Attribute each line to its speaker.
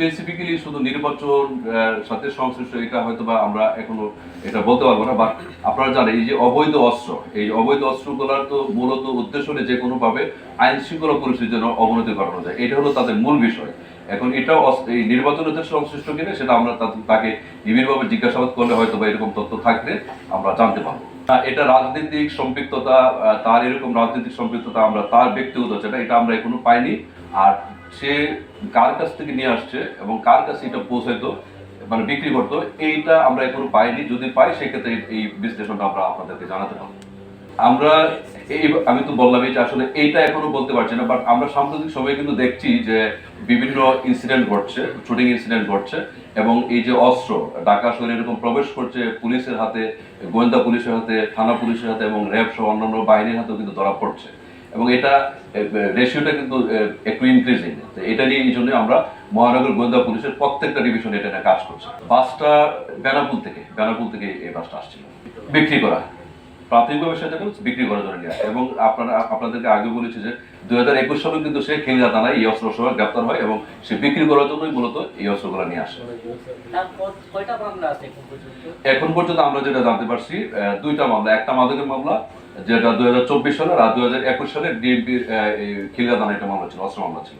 Speaker 1: Specifically শুধু নির্বাচন সাথে সংশ্লিষ্ট এটা হয়তো বা আমরা এখনও এটা বলতে পারব না বা আপনারা জানেন এই যে অবৈধ অস্ত্র, এই অবৈধ অস্ত্রগুলোর তো মূলত উদ্দেশ্য হলে যে কোনো ভাবে আইন শৃঙ্খলা পরিস্থিতির জন্য অবনতি ঘটানো যায়। এটা হলো তাদের মূল বিষয়। এখন এটাও এই নির্বাচনের উদ্দেশ্যে সংশ্লিষ্ট কিনা সেটা আমরা তাকে বিভিন্নভাবে জিজ্ঞাসাবাদ করলে হয়তো বা এরকম তথ্য থাকলে আমরা জানতে পারব। এটা রাজনৈতিক সম্পৃক্ততা তার এরকম রাজনৈতিক সম্পৃক্ততা আমরা, তার ব্যক্তিগত যেটা, এটা আমরা এখনও পাইনি। আর সে কার কাছ থেকে নিয়ে আসছে এবং কার কাছে এটা পৌঁছাইতো মানে বিক্রি করতো, এইটা আমরা এখনও পাইনি। যদি পাই, সেক্ষেত্রে এই- বিশ্লেষণটা আমরা আপনাদেরকে জানাতে পারব। আমরা এই, আমি তো বললাম যে আসলে এইটা এখনও বলতে পারছি না, বাট আমরা সাম্প্রতিক সময়ে কিন্তু দেখছি যে বিভিন্ন ইনসিডেন্ট ঘটছে শুটিং ইনসিডেন্ট ঘটছে, এবং এই যে অস্ত্র, ঢাকা শহরে এরকম প্রবেশ করছে পুলিশের হাতে, গোয়েন্দা পুলিশের হাতে, থানা পুলিশের হাতে এবং র্যাব সহ অন্যান্য বাহিনীর হাতেও কিন্তু ধরা পড়ছে। এবং এটা রেশিওটা কিন্তু একটু ইনক্রিজিং এটা নিয়ে এই জন্য আমরা মহানগর গোয়েন্দা পুলিশের প্রত্যেকটা ডিভিশনে এটা কাজ করছে। বাসটা বেনাপুল থেকে বেনাপুল থেকে এই বাসটা আসছিল। বিক্রি করা প্রাথমিকভাবে সেটা বিক্রি করার জন্য নিয়ে আসে। এবং আপনারা আপনাদেরকে আগে বলেছি যে দুই হাজার একুশ সালে কিন্তু সে এই অস্ত্র সহ গ্রেপ্তার হয় এবং সে বিক্রি করার জন্যই মূলত এই অস্ত্রগুলো নিয়ে আসে।
Speaker 2: এখন পর্যন্ত?
Speaker 1: আমরা যেটা জানতে পারছি দুইটা মামলা। একটা মাদকের মামলা যেটা দুই হাজার চব্বিশ সালের আর দুই হাজার একুশ সালে ডিএমপির খিলগা দানা একটা মামলা ছিল অস্ত্র মামলা ছিল।